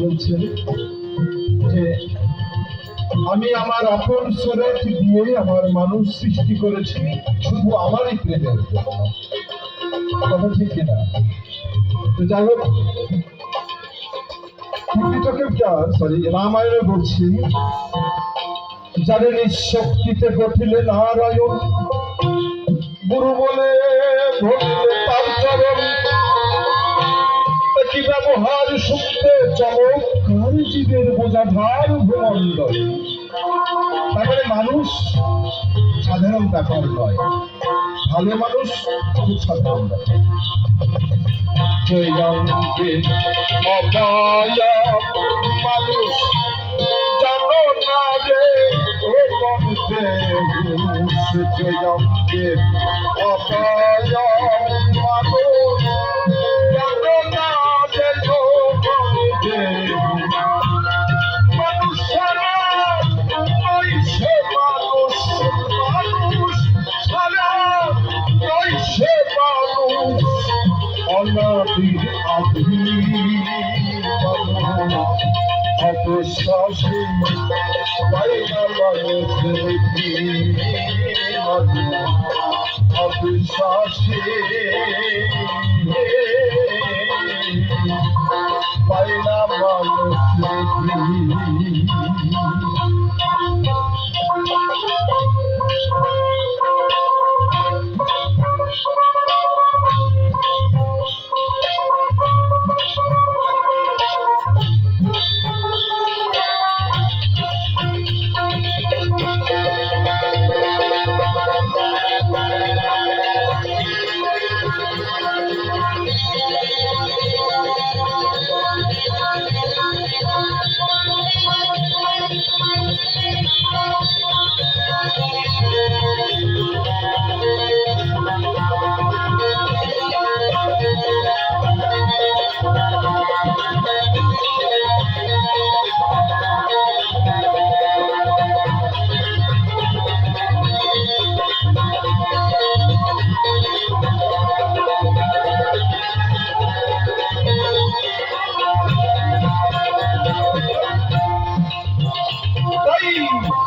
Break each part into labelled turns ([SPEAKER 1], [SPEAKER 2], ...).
[SPEAKER 1] বলছেন যে আমি আমার আপন সুরত দিয়ে আমার মানুষ সৃষ্টি করেছি শুধু আমারই প্রেমের কথা ঠিক কিনা তো যাই হোক সরি রামায়ণে বলছি যাদের নিঃশক্তিতে গঠিলে নারায়ণ গুরু বলে ধরলে তার চরণ। কি ব্যবহার শুনতে চমৎকার জীবের বোঝাধার ভূমণ্ডল। তারপরে মানুষ সাধারণ ব্যাপার নয়। ভালো মানুষ খুব সাধারণ ব্যাপার। জয়ঙ্গে অপায়া মানুষ জানো না রে ও জয়ঙ্গে অপায়া মানুষ জানো না রে ও বন্ধে মানুষ সারা নয় সে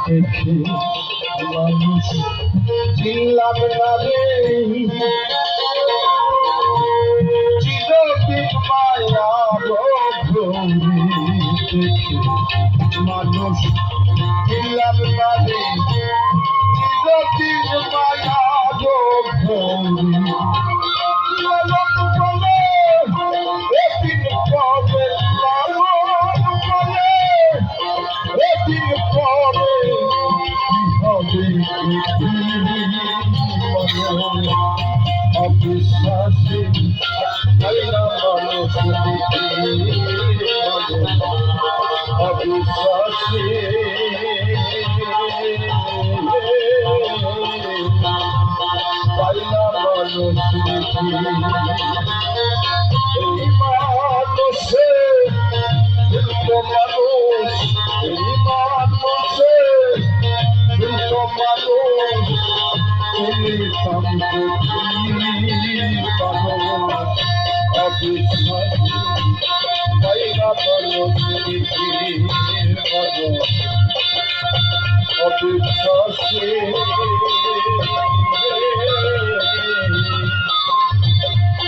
[SPEAKER 1] দেখে মানুষ চিনলাম না রে চিরদিন মায়া দেখে মানুষ চিনলাম অবিশ্বাসী অবিশ্বাসী পাইনা মানুষ তুমি অবিশ্বাসী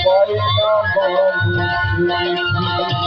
[SPEAKER 1] পাইনা মানুষ